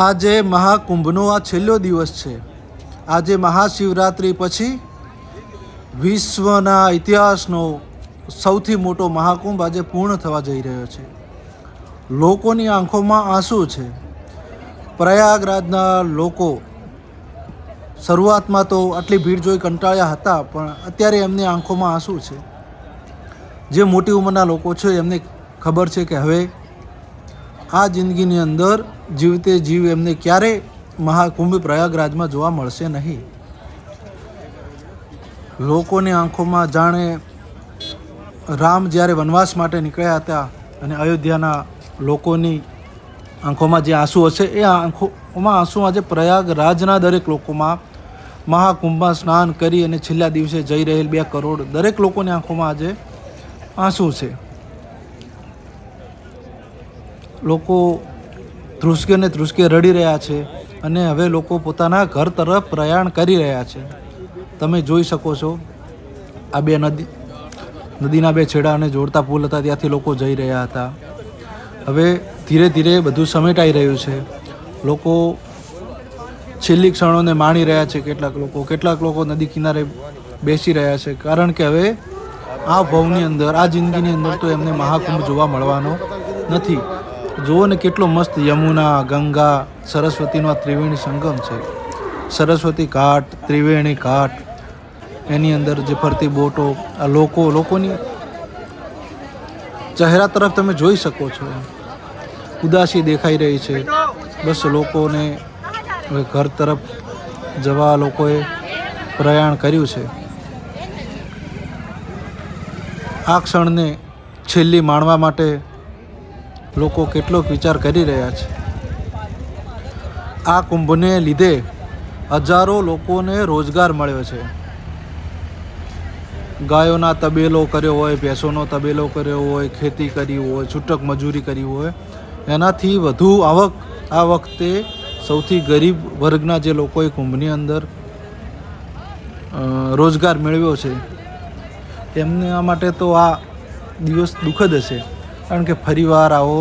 આજે મહાકુંભનો આ છેલ્લો દિવસ છે. આજે મહાશિવરાત્રિ પછી વિશ્વના ઇતિહાસનો સૌથી મોટો મહાકુંભ આજે પૂર્ણ થવા જઈ રહ્યો છે. લોકોની આંખોમાં આંસુ છે. પ્રયાગરાજના લોકો શરૂઆતમાં તો આટલી ભીડ જોઈ કંટાળ્યા હતા, પણ અત્યારે એમની આંખોમાં આંસુ છે. જે મોટી ઉંમરના લોકો છે, એમને ખબર છે કે હવે આ જિંદગીની અંદર જીવતે જીવ એમને ક્યારે મહાકુંભ પ્રયાગરાજમાં જોવા મળશે નહીં? લોકોની આંખોમાં જાણે રામ જ્યારે વનવાસ માટે નીકળ્યા હતા અને અયોધ્યાના લોકોની આંખોમાં જે આંસુ હશે, એ આંખોમાં આંસુ આજે પ્રયાગરાજના દરેક લોકોમાં મહાકુંભમાં સ્નાન કરી અને છેલ્લા દિવસે જઈ રહેલ બે કરોડ દરેક લોકોની આંખોમાં આજે આંસુ છે. લોકો ધ્રુસકે ને ધ્રુસકે રડી રહ્યા છે અને હવે લોકો પોતાના ઘર તરફ પ્રયાણ કરી રહ્યા છે. તમે જોઈ શકો છો, આ બે નદી, નદીના બે છેડાને જોડતા પુલ હતા, ત્યાંથી લોકો જઈ રહ્યા હતા. હવે ધીરે ધીરે બધું સમેટાઈ રહ્યું છે. લોકો છેલ્લી ક્ષણોને માણી રહ્યા છે કેટલાક લોકો. કેટલાક લોકો નદી કિનારે બેસી રહ્યા છે. કારણ કે હવે આ ભવની અંદર, આ જિંદગીની અંદર તો એમને મહાકુંભ જોવા મળવાનો નથી. જુઓ ને કેટલો મસ્ત યમુના, ગંગા, સરસ્વતીનો ત્રિવેણી સંગમ છે. સરસ્વતી ઘાટ, ત્રિવેણી ઘાટ, એની અંદર જે ફરતી બોટો, આ લોકો, લોકોની ચહેરા તરફ તમે જોઈ શકો છો. ઉદાસી દેખાઈ રહી છે. બસ લોકોને ઘર તરફ જવા લોકોએ પ્રયાણ કર્યું છે. આ ક્ષણને છેલ્લી માણવા માટે લોકો કેટલોક વિચાર કરી રહ્યા છે. આ કુંભને લીધે હજારો લોકોને રોજગાર મળ્યો છે. ગાયોના તબેલો કર્યો હોય, ભેંસોનો તબેલો કર્યો હોય, ખેતી કરી હોય, છૂટક મજૂરી કરી હોય, એનાથી વધુ આવક આ વખતે સૌથી ગરીબ વર્ગના જે લોકોએ કુંભની અંદર રોજગાર મેળવ્યો છે તેમના માટે તો આ દિવસ દુઃખદ હશે. કારણ કે ફરીવાર આવો,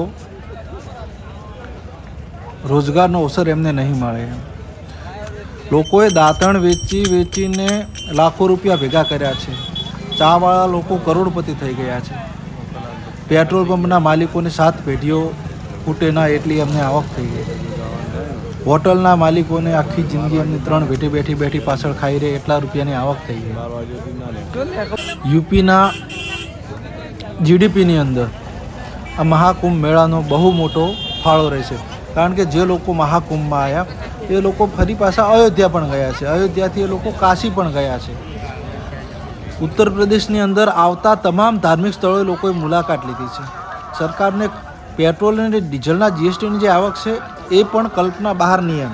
રોજગારનો અવસર એમને નહીં મળે. લોકોએ દાંતણ વેચી વેચીને લાખો રૂપિયા ભેગા કર્યા છે. ચાવાળા લોકો કરોડપતિ થઈ ગયા છે. પેટ્રોલ પંપના માલિકોની સાત પેઢીઓ ફૂટે ના એટલી એમને આવક થઈ ગઈ. હોટલના માલિકોને આખી જિંદગી એમની ત્રણ બેઠી બેઠી બેઠી પાછળ ખાઈ રહે એટલા રૂપિયાની આવક થઈ ગઈ. યુપીના જીડીપીની અંદર આ મહાકુંભ મેળાનો બહુ મોટો ફાળો રહેશે કારણ કે જે લોકો મહાકુંભમાં આવ્યા એ લોકો ફરી પાછા અયોધ્યા પણ ગયા છે. અયોધ્યાથી એ લોકો કાશી પણ ગયા છે. ઉત્તર પ્રદેશની અંદર આવતા તમામ ધાર્મિક સ્થળોએ લોકોએ મુલાકાત લીધી છે. સરકારને પેટ્રોલ અને ડીઝલના જીએસટીની જે આવક છે, એ પણ કલ્પના બહાર નિયમ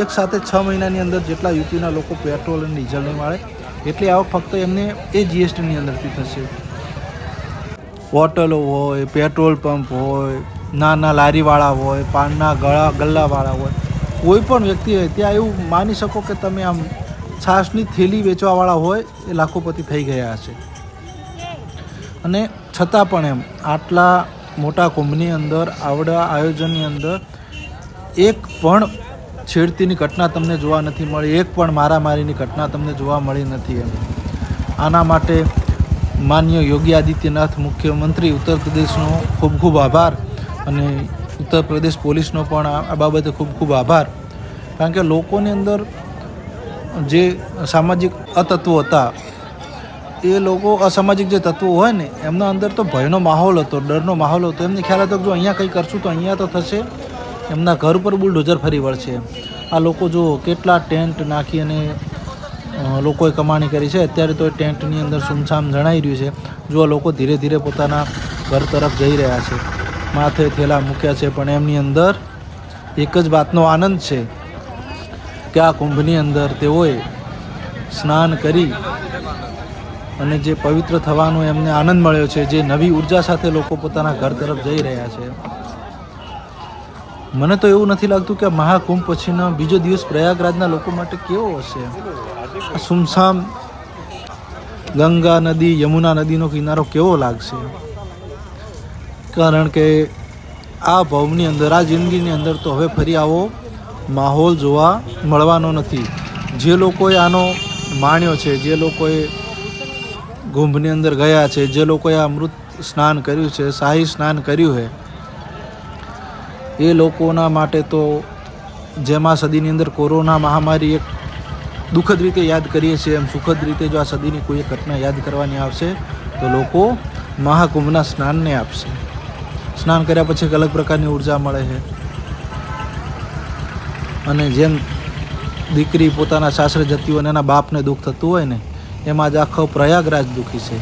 એક સાથે છ મહિનાની અંદર જેટલા યુપીના લોકો પેટ્રોલ અને ડીઝલ નહીં મળે એટલી આવક ફક્ત એમને એ જીએસટીની અંદરથી થશે. હોટલો હોય, પેટ્રોલ પંપ હોય, નાના લારીવાળા હોય, પાનના ગળા, ગલ્લાવાળા હોય. કોઈ પણ વ્યક્તિ હોય, ત્યાં એવું માની શકો કે તમે આમ છાશની થેલી વેચવાવાળા હોય, એ લાખોપતિ થઈ ગયા હશે. અને છતાં પણ એમ, આટલા મોટા કુંભની અંદર, આવડા આયોજનની અંદર, એક પણ છેડતીની ઘટના તમને જોવા નથી મળી, એક પણ મારામારીની ઘટના તમને જોવા મળી નથી એમ. આના માટે માન્ય યોગી આદિત્યનાથ મુખ્યમંત્રી ઉત્તર પ્રદેશનો ખૂબ ખૂબ આભાર અને ઉત્તર પ્રદેશ પોલીસનો પણ આ બાબતે ખૂબ ખૂબ આભાર. કારણ કે લોકોની અંદર જે સામાજિક અતત્વો હતા, એ લોકો અસામાજિક જે તત્વો હોય ને, એમના અંદર તો ભયનો માહોલ હતો, ડરનો માહોલ હતો. એમને ખ્યાલ હતો કે જો અહીંયા કંઈ કરશું તો અહીંયા તો થશે. એમના ઘર ઉપર બુલડોઝર ફરી વળશે. આ લોકો જો કેટલા ટેન્ટ નાખી અને લોકોએ કમાણી કરી છે. અત્યારે તો ટેન્ટની અંદર સુમસામ જણાઈ રહ્યું છે. જો લોકો ધીરે ધીરે પોતાના ઘર તરફ જઈ રહ્યા છે. માથે થેલા મૂક્યા છે, પણ એમની અંદર એક જ વાતનો આનંદ છે કે આ કુંભની અંદર તેઓએ સ્નાન કરી અને જે પવિત્ર થવાનો એમને આનંદ મળ્યો છે, જે નવી ઊર્જા સાથે લોકો પોતાના ઘર તરફ જઈ રહ્યા છે. મને તો એવું નથી લાગતું કે મહાકુંભ પછીનો બીજો દિવસ પ્રયાગરાજના લોકો માટે કેવો હશે. સુમસામ ગંગા નદી, યમુના નદીનો કિનારો કેવો લાગશે? કારણ કે આ ભવની અંદર, આ જિંદગીની અંદર તો હવે ફરી આવો માહોલ જોવા મળવાનો નથી. જે લોકોએ આનો માણ્યો છે, જે લોકોએ કુંભની અંદર ગયા છે, જે લોકોએ અમૃત સ્નાન કર્યું છે, શાહી સ્નાન કર્યું છે, એ લોકોના માટે તો જેમાં સદીની અંદર કોરોના મહામારી એક દુઃખદ રીતે યાદ કરીએ છીએ એમ સુખદ રીતે જો આ સદીની કોઈ ઘટના યાદ કરવાની આવશે, તો લોકો મહાકુંભના સ્નાનને આપશે. સ્નાન કર્યા પછી એક અલગ પ્રકારની ઊર્જા મળે છે. અને જેમ દીકરી પોતાના સાસરે જતી હોય અને એના બાપને દુઃખ થતું હોય ને, એમાં આજે આખો પ્રયાગરાજ દુઃખી છે.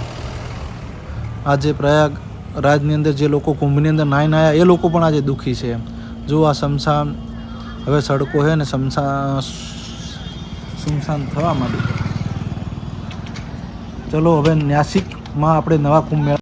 આજે પ્રયાગ રાજની અંદર જે લોકો કુંભની અંદર નાઈ નાયા એ લોકો પણ આજે દુઃખી છે એમ. જો આ શમશાન, હવે સડકો છે ને, શમશાન સુમસાન થવા માંડી ચલો હવે નાસિકમાં આપણે નવા કુંભ મેળા